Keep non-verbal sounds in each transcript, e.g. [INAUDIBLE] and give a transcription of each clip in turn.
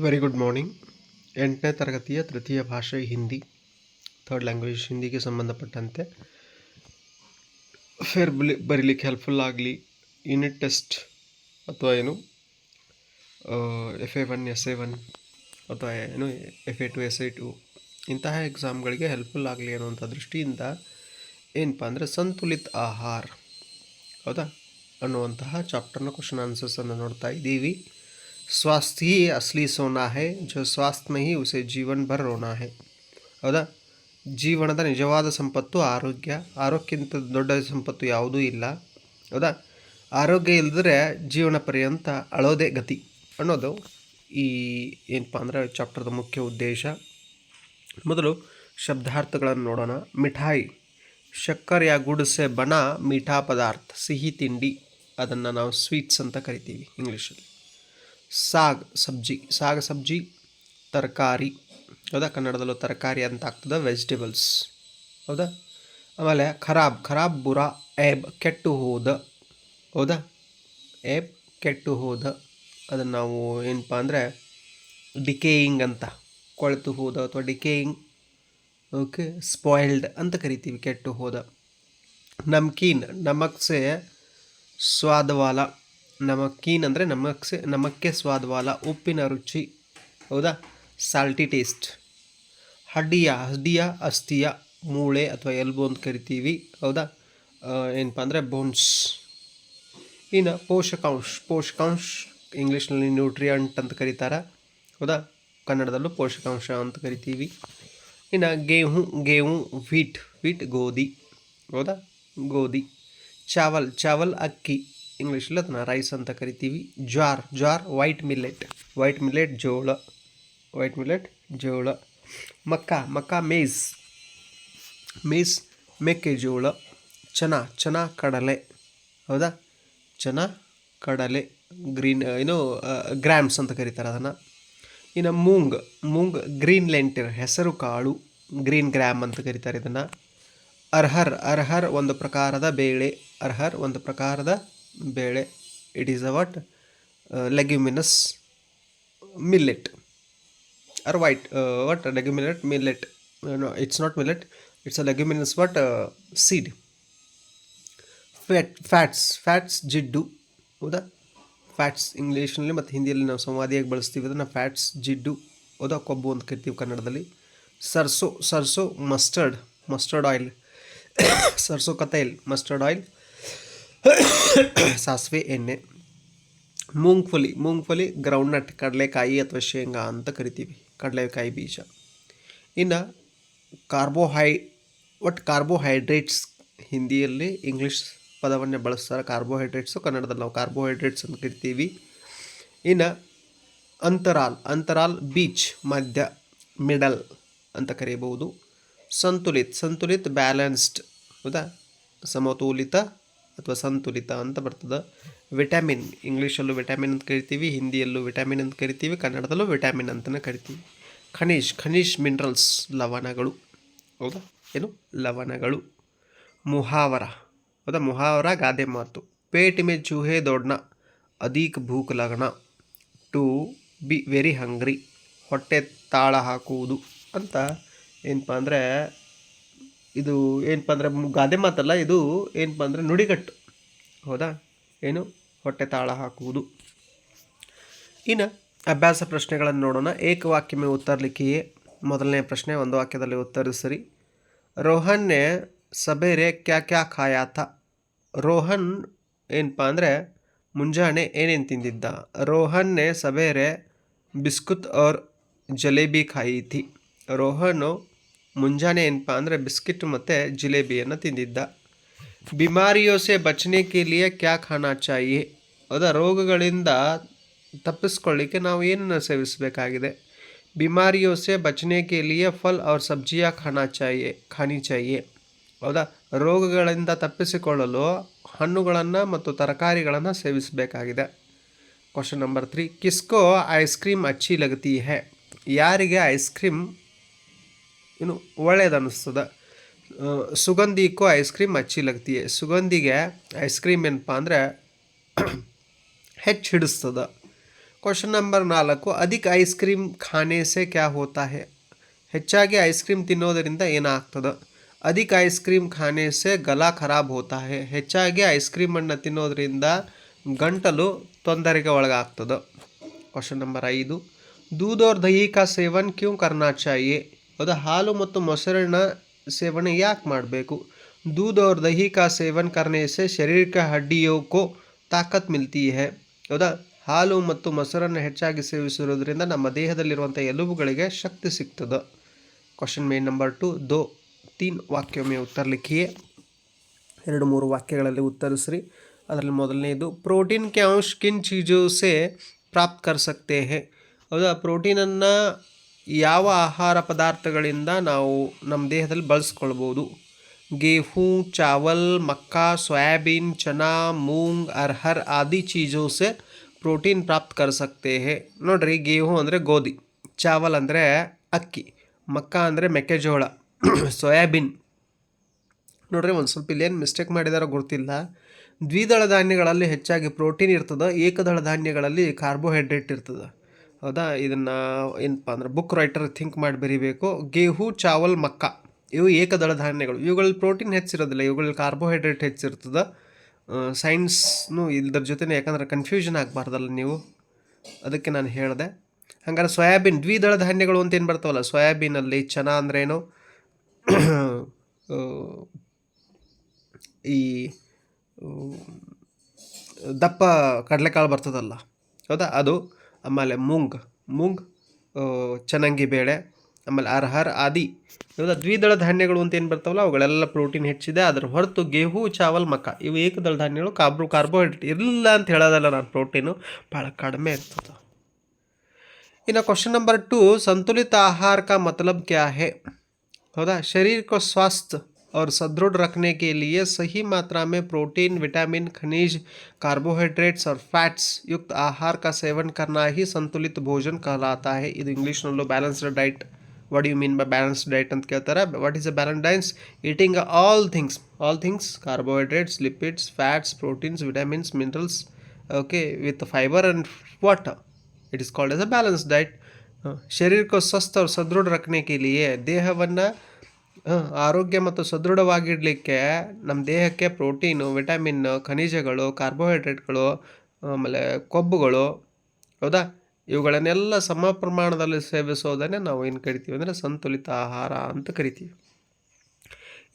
Very good morning ಎಂಟನೇ ತರಗತಿಯ ತೃತೀಯ ಭಾಷೆ ಹಿಂದಿ. ಥರ್ಡ್ ಲ್ಯಾಂಗ್ವೇಜ್ ಹಿಂದಿಗೆ ಸಂಬಂಧಪಟ್ಟಂತೆ. ಫೇರ್ ಬಲಿ, ಬರೀಲಿಕ್ಕೆ ಹೆಲ್ಪ್ಫುಲ್ ಆಗಲಿ. ಯೂನಿಟ್ ಟೆಸ್ಟ್ ಅಥವಾ ಏನು? F A one S A one ಅಥವಾ ಏನು? F A two S A two ಇಂತಹ ಎಕ್ಸಾಮ್ಗಳಿಗೆ ಹೆಲ್ಪ್ಫುಲ್ ಆಗಲಿ ಅನ್ನುವಂಥ ದೃಷ್ಟಿಯಿಂದ ಏನಪ್ಪ ಅಂದರೆ ಸಂತುಲಿತ ಆಹಾರ. ಹೌದಾ? ಅನ್ನುವಂತಹ ಚಾಪ್ಟರ್ನ ಕ್ವಶನ್ ಆನ್ಸರ್ಸನ್ನು ನೋಡ್ತಾ ಇದ್ದೀವಿ. स्वास्थ्य ही असली सोना है जो स्वास्थ्य में ही उसे ಜೀವನ್ ಭರ್ ರೋನಾ है ಹೌದಾ ಜೀವನದ ನಿಜವಾದ ಸಂಪತ್ತು ಆರೋಗ್ಯ ಆರೋಗ್ಯಕ್ಕಿಂತ ದೊಡ್ಡ ಸಂಪತ್ತು ಯಾವುದೂ ಇಲ್ಲ ಹೌದಾ ಆರೋಗ್ಯ ಇಲ್ಲದ್ರೆ ಜೀವನ ಪರ್ಯಂತ ಅಳೋದೇ ಗತಿ ಅನ್ನೋದು ಈ ಏನಪ್ಪ ಅಂದರೆ ಚಾಪ್ಟರ್ದ ಮುಖ್ಯ ಉದ್ದೇಶ ಮೊದಲು ಶಬ್ದಾರ್ಥಗಳನ್ನು ನೋಡೋಣ ಮಿಠಾಯಿ ಶಕ್ಕರ್ ಯಾ ಗುಡ್ಸೆ ಬನ ಮೀಠಾ ಪದಾರ್ಥ ಸಿಹಿ ತಿಂಡಿ ಅದನ್ನು ನಾವು ಸ್ವೀಟ್ಸ್ ಅಂತ ಕರಿತೀವಿ ಇಂಗ್ಲೀಷಲ್ಲಿ ಸಾಗ್ ಸಬ್ಜಿ, ಸಾಗ ಸಬ್ಜಿ, ತರಕಾರಿ. ಹೌದಾ? ಕನ್ನಡದಲ್ಲೂ ತರಕಾರಿ ಅಂತ ಆಗ್ತದೆ ವೆಜಿಟೇಬಲ್ಸ್ ಹೌದಾ? ಆಮೇಲೆ ಖರಾಬ್ ಖರಾಬ್ ಬುರಾ, ಏಬ್, ಕೆಟ್ಟು ಹೋದ. ಹೌದಾ? ಏಬ್, ಕೆಟ್ಟು ಹೋದ. ಅದನ್ನು ನಾವು ಏನಪ್ಪ ಅಂದರೆ ಡಿಕೇಯಿಂಗ್ ಅಂತ, ಕೊಳೆತು ಹೋದ ಅಥವಾ ಡಿಕೇಯಿಂಗ್ ಓಕೆ ಸ್ಪಾಯ್ಲ್ಡ್ ಅಂತ ಕರಿತೀವಿ, ಕೆಟ್ಟು ಹೋದ. ನಮ್ಕೀನ್, ನಮಕ್ಸೆ ಸ್ವಾದವಾಲ. ಸ್ವಾದ ವಾಲ ನಮಕೀನ್ ಅಂದರೆ ನಮಕ್ ನಮಕ್ಕೆ ಸ್ವಾದವಾಲ ಉಪ್ಪಿನ ರುಚಿ, ಹೌದಾ? ಸಾಲ್ಟಿ ಟೇಸ್ಟ್ ಹಡ್ಡಿಯ ಹಡ್ಡಿಯ, ಅಸ್ಥಿಯ, ಮೂಳೆ ಅಥವಾ ಎಲ್ಬೋ ಅಂತ ಕರಿತೀವಿ, ಹೌದಾ? ಏನಪ್ಪ ಅಂದರೆ ಬೋನ್ಸ್ ಇನ್ನು ಪೋಷಕಾಂಶ ಪೋಷಕಾಂಶ ಇಂಗ್ಲೀಷ್ನಲ್ಲಿ ನ್ಯೂಟ್ರಿಯಂಟ್ ಅಂತ ಕರೀತಾರೆ, ಹೌದಾ? ಕನ್ನಡದಲ್ಲೂ ಪೋಷಕಾಂಶ ಅಂತ ಕರಿತೀವಿ. ಇನ್ನು ಗೇಹು ಗೇಹು ವೀಟ್ ವೀಟ್ ಗೋಧಿ, ಹೌದಾ? ಗೋಧಿ, ಚಾವಲ್ ಚಾವಲ್, ಅಕ್ಕಿ. ಇಂಗ್ಲೀಷಲ್ಲಿ ಅದನ್ನ ರೈಸ್ ಅಂತ ಕರಿತೀವಿ. Jowar jowar white millet white millet ಜೋಳ. ವೈಟ್ ಮಿಲ್ಲೆಟ್ ಜೋಳ. ಮಕ್ಕ ಮಕ್ಕ, ಮೇಸ್. ಮೇಸ್ ಮೆಕ್ಕೆಜೋಳ ಚನ ಚನ ಕಡಲೆ. ಹೌದಾ? ಚನ ಕಡಲೆ, ಗ್ರೀನ್ ಏನು ಗ್ರಾಮ್ಸ್ ಅಂತ ಕರೀತಾರೆ ಅದನ್ನು. ಇನ್ನು ಮೂಂಗ್ ಮೂಂಗ್ ಗ್ರೀನ್ ಲೆಂಟಿರ್ ಹೆಸರು ಕಾಳು. ಗ್ರೀನ್ ಗ್ರಾಮ್ ಅಂತ ಕರೀತಾರೆ ಇದನ್ನು. ಅರ್ಹರ್ ಅರ್ಹರ್ ಒಂದು ಪ್ರಕಾರದ ಬೇಳೆ. ಅರ್ಹರ್ ಒಂದು ಪ್ರಕಾರದ ಬೇಳೆ it is a what leguminous millet are white what leguminous millet it's not millet it's a leguminous what seed fat fats fats ಜಿಡ್ಡು ಹೌದಾ? ಫ್ಯಾಟ್ಸ್ ಇಂಗ್ಲೀಷ್ನಲ್ಲಿ ಮತ್ತು ಹಿಂದಿಯಲ್ಲಿ ನಾವು ಸಂವಾದಿಯಾಗಿ ಬಳಸ್ತೀವಿ. ಅದನ್ನು ಫ್ಯಾಟ್ಸ್ ಜಿಡ್ಡು ಹೌದಾ? ಕೊಬ್ಬು ಅಂತ ಕರಿತೀವಿ ಕನ್ನಡದಲ್ಲಿ. ಸರ್ಸೋ ಸರ್ಸೋ ಮಸ್ಟರ್ಡ್ ಮಸ್ಟರ್ಡ್ ಆಯಿಲ್ ಸರ್ಸೋ ಕತೈಲ್ ಮಸ್ಟರ್ಡ್ ಆಯಿಲ್ [COUGHS] ಸಾಸಿವೆ ಎಣ್ಣೆ. ಮೂಂಗ್ಫಲಿ ಮೂಂಗ್ಫಲಿ ಗ್ರೌಂಡ್ನಟ್ ಕಡಲೆಕಾಯಿ ಅಥವಾ ಶೇಂಗಾ ಅಂತ ಕರಿತೀವಿ. ಕಡಲೆಕಾಯಿ ಬೀಜ. ಇನ್ನು ಕಾರ್ಬೋಹೈ ಒಟ್ಟು ಕಾರ್ಬೋಹೈಡ್ರೇಟ್ಸ್ ಹಿಂದಿಯಲ್ಲಿ ಇಂಗ್ಲೀಷ್ ಪದವನ್ನೇ ಬಳಸ್ತಾರೆ. ಕಾರ್ಬೋಹೈಡ್ರೇಟ್ಸು ಕನ್ನಡದಲ್ಲಿ ನಾವು ಕಾರ್ಬೋಹೈಡ್ರೇಟ್ಸ್ ಅಂತ ಕರಿತೀವಿ. ಇನ್ನು ಅಂತರಾಲ್ ಅಂತರಾಲ್ ಬೀಚ್, ಮಧ್ಯ ಮಿಡಲ್ ಅಂತ ಕರೀಬಹುದು. ಸಂತುಲಿತ್ ಸಂತುಲಿತ್ ಬ್ಯಾಲೆನ್ಸ್ಡ್ ಹೌದಾ ಸಮತೋಲಿತ ಅಥವಾ ಸಂತುಲಿತ ಅಂತ ಬರ್ತದೆ. ವಿಟಮಿನ್ ಇಂಗ್ಲೀಷಲ್ಲೂ ವಿಟಮಿನ್ ಅಂತ ಕರಿತೀವಿ, ಹಿಂದಿಯಲ್ಲೂ ವಿಟಮಿನ್ ಅಂತ ಕರಿತೀವಿ, ಕನ್ನಡದಲ್ಲೂ ವಿಟಮಿನ್ ಅಂತಲೇ ಕರಿತೀವಿ. ಖನಿಜ್ ಖನಿಜ್ ಮಿನರಲ್ಸ್ ಲವಣಗಳು. ಹೌದಾ? ಏನು? ಲವಣಗಳು. ಮುಹಾವರ. ಹೌದಾ? ಮುಹಾವರ, ಗಾದೆ ಮಾತು. ಪೇಟ್ ಮೇ ಚೂಹೆ ದೊಡ್ಡನ ಅಧಿಕ ಭೂಕ್ ಲಗಣ ಟು, ಬಿ ವೆರಿ ಹಂಗ್ರಿ ಹೊಟ್ಟೆ ತಾಳ ಹಾಕುವುದು. ಅಂತ ಏನಪ್ಪ ಅಂದರೆ ಇದು ಏನಪ್ಪ ಅಂದರೆ ಗಾದೆ ಮಾತಲ್ಲ, ಇದು ಏನಪ್ಪ ಅಂದರೆ ನುಡಿಗಟ್ಟು. ಹೌದಾ? ಏನು? ಹೊಟ್ಟೆ ತಾಳ ಹಾಕುವುದು. ಇನ್ನು ಅಭ್ಯಾಸ ಪ್ರಶ್ನೆಗಳನ್ನು ನೋಡೋಣ. ಏಕವಾಕ್ಯಮೆ ಉತ್ತರಲಿಕ್ಕೆಯೇ? ಮೊದಲನೇ ಪ್ರಶ್ನೆ, ಒಂದು ವಾಕ್ಯದಲ್ಲಿ ಉತ್ತರಿಸಿರಿ ರೋಹನ್ನೇ ಸಬೇರೆ ಕ್ಯಾ ಕ್ಯಾ ಖಾಯಾತ? ರೋಹನ್ ಏನಪ್ಪ ಅಂದರೆ ಮುಂಜಾನೆ ಏನೇನು ತಿಂದಿದ್ದ? ರೋಹನ್ನೇ ಸಬೇರೆ ಬಿಸ್ಕುತ್ ಅವ್ರ ಜಲೇಬಿ ಖಾಯಿತಿ. ರೋಹನು ಮುಂಜಾನೆ ಏನಪ್ಪ ಅಂದರೆ ಬಿಸ್ಕಿಟ್ ಮತ್ತು ಜಿಲೇಬಿಯನ್ನು ತಿಂದಿದ್ದ. ಬಿಮಾರಿಯೋಸೆ ಬಚನೆ ಲಿಯೆ ಕ್ಯಾ ಖಾನಾ ಚಾಯಿ? ಅದ ರೋಗಗಳಿಂದ ತಪ್ಪಿಸ್ಕೊಳ್ಳಿಕ್ಕೆ ನಾವು ಏನನ್ನು ಸೇವಿಸಬೇಕಾಗಿದೆ? ಬಿಮಾರಿಯೋಸೆ ಬಚನೆ ಲಿಯೆ ಫಲ್ ಅವ್ರ ಸಬ್ಜಿಯ ಖಾನಾ ಚಾಯಿ, ಖಾನಿ ಚಾಯಿ. ಹೌದಾ? ರೋಗಗಳಿಂದ ತಪ್ಪಿಸಿಕೊಳ್ಳಲು ಹಣ್ಣುಗಳನ್ನು ಮತ್ತು ತರಕಾರಿಗಳನ್ನು ಸೇವಿಸಬೇಕಾಗಿದೆ. ಕ್ವಶನ್ ನಂಬರ್ ತ್ರೀ ಕಿಸ್ಕೋ ಐಸ್ ಕ್ರೀಮ್ ಅಚ್ಚಿ ಲಗತಿ ಹೇ? ಯಾರಿಗೆ ಐಸ್ ಕ್ರೀಮ್ ಇನ್ನು ಒಳ್ಳೇದು ಅನ್ನಿಸ್ತದೆ ಸುಗಂಧಿಕ್ಕೂ ಐಸ್ ಕ್ರೀಮ್ ಅಚ್ಚಿ ಲಗ್ತಿ ಸುಗಂಧಿಗೆ ಐಸ್ ಕ್ರೀಮ್ ಏನಪ್ಪ ಅಂದರೆ ಹೆಚ್ಚು ಹಿಡಿಸ್ತದ ಕ್ವಶನ್ ನಂಬರ್ ನಾಲ್ಕು ಅಧಿಕ ಐಸ್ ಕ್ರೀಮ್ ಖಾನೆ ಸೆ ಕ್ಯಾ ಹೋತಾ ಹೇ ಹೆಚ್ಚಾಗಿ ಐಸ್ ಕ್ರೀಮ್ ತಿನ್ನೋದರಿಂದ ಏನಾಗ್ತದೆ ಅಧಿಕ ಐಸ್ ಕ್ರೀಮ್ ಖಾನೆ ಸೆ ಗಲಾ ಖರಾಬ್ ಹೋತಾ ಹೇ ಹೆಚ್ಚಾಗಿ ಐಸ್ ಕ್ರೀಮನ್ನು ತಿನ್ನೋದ್ರಿಂದ ಗಂಟಲು ತೊಂದರೆಗೆ ಒಳಗಾಗ್ತದೆ ಕ್ವಶನ್ ನಂಬರ್ ಐದು दूध और दही का सेवन क्यों करना चाहिए ಹೌದಾ ಹಾಲು ಮತ್ತು ಮೊಸರಿನ ಸೇವನೆ ಯಾಕೆ ಮಾಡಬೇಕು दूध और दही का सेवन करने से शरीर के हड्डियों को ताकत मिलती है ಹೌದಾ ಹಾಲು ಮತ್ತು ಮೊಸರನ್ನು ಹೆಚ್ಚಾಗಿ ಸೇವಿಸಿರೋದ್ರಿಂದ ನಮ್ಮ ದೇಹದಲ್ಲಿರುವಂಥ ಎಲುಬುಗಳಿಗೆ ಶಕ್ತಿ ಸಿಗ್ತದೆ ಕ್ವಶನ್ ಮೇನ್ ನಂಬರ್ ಟು ದೋ ತೀನ್ ವಾಕ್ಯ ಮೇ ಉತ್ತರ ಲಿಖಿಯೇ ಎರಡು ಮೂರು ವಾಕ್ಯಗಳಲ್ಲಿ ಉತ್ತರಿಸ್ರಿ ಅದರಲ್ಲಿ ಮೊದಲನೇದು ಪ್ರೋಟೀನ್ ಕೆ ಅಂಶ ಕಿನ್ ಚೀಜೋ ಸೆ ಪ್ರಾಪ್ತ್ ಕರ್ ಸಕ್ತೆ ಹೇ ಹೌದಾ ಪ್ರೋಟೀನನ್ನು ಯಾವ ಆಹಾರ ಪದಾರ್ಥಗಳಿಂದ ನಾವು ನಮ್ಮ ದೇಹದಲ್ಲಿ ಬಳಸ್ಕೊಳ್ಬೋದು गेहूँ चावल मक्का सोयाबीन चना मूंग अरहर आदि चीज़ों से ಪ್ರೋಟೀನ್ ಪ್ರಾಪ್ತ್ ಕರ್ ಸಕ್ತೆ ಹೇ ನೋಡ್ರಿ ಗೇಹು ಅಂದರೆ ಗೋಧಿ ಚಾವಲ್ ಅಂದರೆ ಅಕ್ಕಿ ಮಕ್ಕ ಅಂದರೆ ಮೆಕ್ಕೆಜೋಳ [CLEARS THROAT] ಸೋಯಾಬೀನ್ ನೋಡ್ರಿ ಒಂದು ಸ್ವಲ್ಪ ಇಲ್ಲೇನು ಮಿಸ್ಟೇಕ್ ಮಾಡಿದಾರೋ ಗೊತ್ತಿಲ್ಲ ದ್ವಿದಳ ಧಾನ್ಯಗಳಲ್ಲಿ ಹೆಚ್ಚಾಗಿ ಪ್ರೋಟೀನ್ ಇರ್ತದೆ ಏಕದಳ ಧಾನ್ಯಗಳಲ್ಲಿ ಕಾರ್ಬೋಹೈಡ್ರೇಟ್ ಇರ್ತದೆ ಹೌದಾ? ಇದನ್ನು ಏನಪ್ಪ ಅಂದ್ರೆ ಬುಕ್ ರೈಟರ್ ಥಿಂಕ್ ಮಾಡಿ ಬರೀಬೇಕು. ಗೇಹು, ಚಾವಲ್, ಮಕ್ಕ. ಇವು ಏಕದಳ ಧಾನ್ಯಗಳು. ಇವುಗಳಲ್ಲಿ ಪ್ರೋಟೀನ್ ಹೆಚ್ಚಿರೋದಿಲ್ಲ. ಇವುಗಳಲ್ಲಿ ಕಾರ್ಬೋಹೈಡ್ರೇಟ್ ಹೆಚ್ಚಿರ್ತದೆ. ಸೈನ್ಸ್ನು ಇದ್ರ ಜೊತೆನೇ, ಯಾಕಂದ್ರೆ ಕನ್ಫ್ಯೂಷನ್ ಆಗಬಾರ್ದಲ್ಲ ನೀವು. ಅದಕ್ಕೆ ನಾನು ಹೇಳಿದೆ. ಹಂಗಾರೆ ಸೋಯಾಬೀನ್, ದ್ವಿದಳ ಧಾನ್ಯಗಳು ಅಂತ ಏನು ಬರ್ತಾವಲ್ಲ? ಸೋಯಾಬೀನಲ್ಲಿ ಚನ ಅಂದ್ರೇನು ಈ ದಪ್ಪ ಕಡಲೆಕಾಳು ಬರ್ತದಲ್ಲ. ಹೌದಾ? ಅದು ಆಮೇಲೆ ಮುಂಗ್ ಮುಂಗ್ ಚನಂಗಿ ಬೇಳೆ, ಆಮೇಲೆ ಅರ್ಹರ್ ಆದಿ. ಇವೆಲ್ಲ ದ್ವಿದಳ ಧಾನ್ಯಗಳು ಅಂತ ಏನು ಬರ್ತಾವಲ್ಲ, ಅವುಗಳೆಲ್ಲ ಪ್ರೋಟೀನ್ ಹೆಚ್ಚಿದೆ. ಅದರ ಹೊರತು ಗೆಹು, ಚಾವಲ್ ಮಕ್ಕ ಇವು ಏಕದಳ ಧಾನ್ಯಗಳು. ಕಾಬ್ರು ಕಾರ್ಬೋಹೈಡ್ರೇಟ್ ಇಲ್ಲ ಅಂತ ಹೇಳೋದಲ್ಲ ನಾನು ಪ್ರೋಟೀನು ಭಾಳ ಕಡಿಮೆ ಇರ್ತದೆ. ಇನ್ನು ಕ್ವಶನ್ ನಂಬರ್ ಟು ಸಂತುಲಿತ ಆಹಾರ ಮತಲಬ್ ಕ್ಯಾ ಹೇ? ಹೌದಾ? ಶರೀರಕ್ಕೆ ಸ್ವಾಸ್ಥ್ಯ. और सदृढ़ रखने के लिए सही मात्रा में प्रोटीन विटामिन खनिज कार्बोहाइड्रेट्स और फैट्स युक्त आहार का सेवन करना ही संतुलित भोजन कहलाता है ಇದು ಇಂಗ್ಲೀಷ್ನಲ್ಲೂ balanced diet what you mean by balanced diet ಅಂತ ಕೇಳ್ತಾರೆ what is a balance ಡೈನ್ಸ್ eating all things all things carbohydrates lipids fats proteins vitamins minerals okay with fibre and water it is called as a balance diet ಶರೀರ को स्वस्थ और सदृढ़ रखने के लिए ದೇಹವನ್ನು ಆರೋಗ್ಯ ಮತ್ತು ಸದೃಢವಾಗಿಡಲಿಕ್ಕೆ ನಮ್ಮ ದೇಹಕ್ಕೆ ಪ್ರೋಟೀನು, ವಿಟಮಿನ್, ಖನಿಜಗಳು, ಕಾರ್ಬೋಹೈಡ್ರೇಟ್ಗಳು, ಆಮೇಲೆ ಕೊಬ್ಬುಗಳು, ಹೌದಾ? ಇವುಗಳನ್ನೆಲ್ಲ ಸಮ ಪ್ರಮಾಣದಲ್ಲಿ ಸೇವಿಸೋದನ್ನೇ ನಾವು ಏನು ಕರಿತೀವಿ ಅಂದರೆ ಸಂತುಲಿತ ಆಹಾರ ಅಂತ ಕರಿತೀವಿ.